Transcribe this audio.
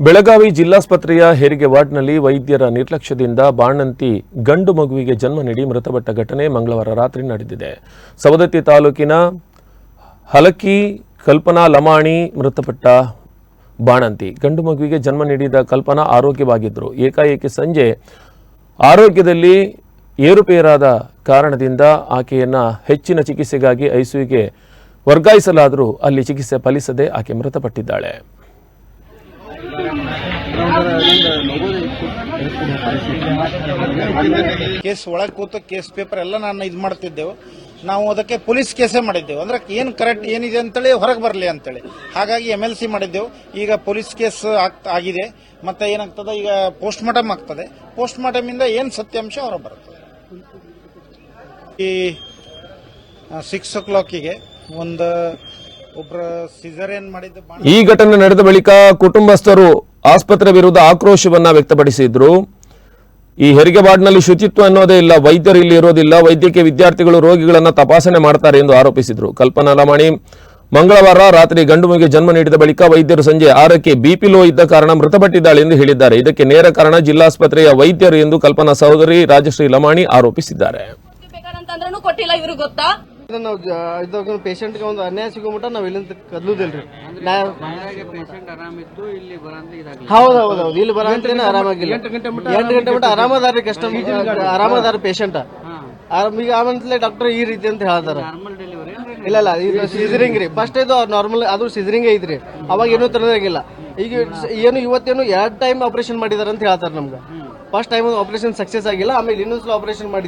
ಬೆಳಗಾವಿ ಜಿಲ್ಲಾಸ್ಪತ್ರೆಯ ಹೆರಿಗೆ ವಾರ್ಡ್ನಲ್ಲಿ ವೈದ್ಯರ ನಿರ್ಲಕ್ಷ್ಯದಿಂದ ಬಾಣಂತಿ ಗಂಡು ಮಗುವಿಗೆ ಜನ್ಮ ನೀಡಿ ಮೃತಪಟ್ಟ ಘಟನೆ ಮಂಗಳವಾರ ರಾತ್ರಿ ನಡೆದಿದೆ. ಸವದತ್ತಿ ತಾಲೂಕಿನ ಹಲಕಿ ಕಲ್ಪನಾ ಲಮಾಣಿ ಮೃತಪಟ್ಟ ಬಾಣಂತಿ ಗಂಡು ಮಗುವಿಗೆ ಜನ್ಮ ನೀಡಿದ ಕಲ್ಪನಾ ಆರೋಗ್ಯವಾಗಿದ್ದರು. ಏಕಾಏಕಿ ಸಂಜೆ ಆರೋಗ್ಯದಲ್ಲಿ ಏರುಪೇರಾದ ಕಾರಣದಿಂದ ಆಕೆಯನ್ನು ಹೆಚ್ಚಿನ ಚಿಕಿತ್ಸೆಗಾಗಿ ಐಸಿಯುಗೆ ವರ್ಗಾಯಿಸಲಾದರೂ ಅಲ್ಲಿ ಚಿಕಿತ್ಸೆ ಫಲಿಸದೆ ಆಕೆ ಮೃತಪಟ್ಟಿದ್ದಾಳೆ. ಕೇಸ್ ಒಳಗೆ ಕೂತು ಕೇಸ್ ಪೇಪರ್ ಎಲ್ಲ ನಾನು ಇದು ಮಾಡ್ತಿದ್ದೆವು. ನಾವು ಅದಕ್ಕೆ ಪೊಲೀಸ್ ಕೇಸೇ ಮಾಡಿದ್ದೆವು. ಅಂದ್ರೆ ಏನು ಕರೆಕ್ಟ್ ಏನಿದೆ ಅಂತೇಳಿ ಹೊರಗೆ ಬರಲಿ ಅಂತೇಳಿ. ಹಾಗಾಗಿ ಎಂ ಎಲ್ ಸಿ ಮಾಡಿದ್ದೆವು. ಈಗ ಪೊಲೀಸ್ ಕೇಸ್ ಆಗಿದೆ. ಮತ್ತೆ ಏನಾಗ್ತದೆ? ಈಗ ಪೋಸ್ಟ್ ಮಾರ್ಟಮ್ ಆಗ್ತದೆ. ಪೋಸ್ಟ್ ಮಾರ್ಟಮ್ ಇಂದ ಏನು ಸತ್ಯಾಂಶ ಹೊರ ಬರುತ್ತೆ? ಈ ಸಿಕ್ಸ್ ಓ ಕ್ಲಾಕಿಗೆ ಒಂದು ಒಬ್ಬರ ಸಿಸರೇನ್ ಮಾಡಿದ್ದು ಈ ಘಟನೆ ನಡೆದ ಬಳಿಕ ಕುಟುಂಬಸ್ಥರು ಆಸ್ಪತ್ರೆ ವಿರುದ್ಧ ಆಕ್ರೋಶವನ್ನ ವ್ಯಕ್ತಪಡಿಸಿದ್ರು. ಈ ಹೆರಿಗೆ ವಾರ್ಡ್ನಲ್ಲಿ ಶುಚಿತ್ವ ಅನ್ನೋದೇ ಇಲ್ಲ, ವೈದ್ಯರು ಇಲ್ಲಿ ಇರೋದಿಲ್ಲ, ವೈದ್ಯಕೀಯ ವಿದ್ಯಾರ್ಥಿಗಳು ರೋಗಿಗಳನ್ನ ತಪಾಸಣೆ ಮಾಡ್ತಾರೆ ಎಂದು ಆರೋಪಿಸಿದ್ರು. ಕಲ್ಪನಾ ಲಮಾಣಿ, ಮಂಗಳವಾರ ರಾತ್ರಿ ಗಂಡು ಮಗುವಿಗೆ ಜನ್ಮ ನೀಡಿದ ಬಳಿಕ ವೈದ್ಯರು ಸಂಜೆ ಆರಕ್ಕೆ ಬಿಪಿ ಲೋ ಇದ್ದ ಕಾರಣ ಮೃತಪಟ್ಟಿದ್ದಾಳೆ ಎಂದು ಹೇಳಿದ್ದಾರೆ. ಇದಕ್ಕೆ ನೇರ ಕಾರಣ ಜಿಲ್ಲಾಸ್ಪತ್ರೆಯ ವೈದ್ಯರು ಎಂದು ಕಲ್ಪನಾ ಸಹೋದರಿ ರಾಜಶ್ರೀ ಲಮಾಣಿ ಆರೋಪಿಸಿದ್ದಾರೆ. ಗೊತ್ತಾ ನಾವು ಇದ್ದಾಗ ಪೇಷಂಟ್ಗೆ ಒಂದು ಅನ್ಯಾಯ ಸಿಗೋಮಟ ನಾವು ಇಲ್ಲಿಂದ ಕದ್ಲುದಿಲ್ರಿ. ಹೌದ್ ಹೌದ್ ಹೌದು ಇಲ್ಲಿ ಬರಂತೇನೆ ಆರಾಮಾಗಿಲ್ಲ. ಎಂಟು ಗಂಟೆ ಮಟ್ಟ ಆರಾಮದಾರಿ ಕಸ್ಟಮರ್ ಆರಾಮದಾರಿ ಪೇಷಂಟ್ ಈಗ ಆಮೇಲೆ ಡಾಕ್ಟರ್ ಈ ರೀತಿ ಅಂತ ಹೇಳ್ತಾರೆ. ಇಲ್ಲ ಇಲ್ಲ ಇದು ಸಿಸರಿಂಗ್ ರೀ. ಫಸ್ಟ್ ಇದು ನಾರ್ಮಲ್ ಅದು ಸಿಸರಿಂಗ್ ಐತ್ರಿ. ಅವಾಗ ಏನೂ ತರದಾಗಿಲ್ಲ ಈಗ ಏನು ಇವತ್ತೇನು ಎರಡ್ ಟೈಮ್ ಆಪರೇಷನ್ ಮಾಡಿದಾರೆ ಅಂತ ಹೇಳ್ತಾರೆ ನಮ್ಗೆ. ಫಸ್ಟ್ ಟೈಮ್ ಆಪರೇಷನ್ ಸಕ್ಸಸ್ ಆಗಿಲ್ಲ ಆಮೇಲೆ ಇನ್ನೊಂದ್ಸಲ ಆಪರೇಷನ್ ಮಾಡಿದ್ವಿ.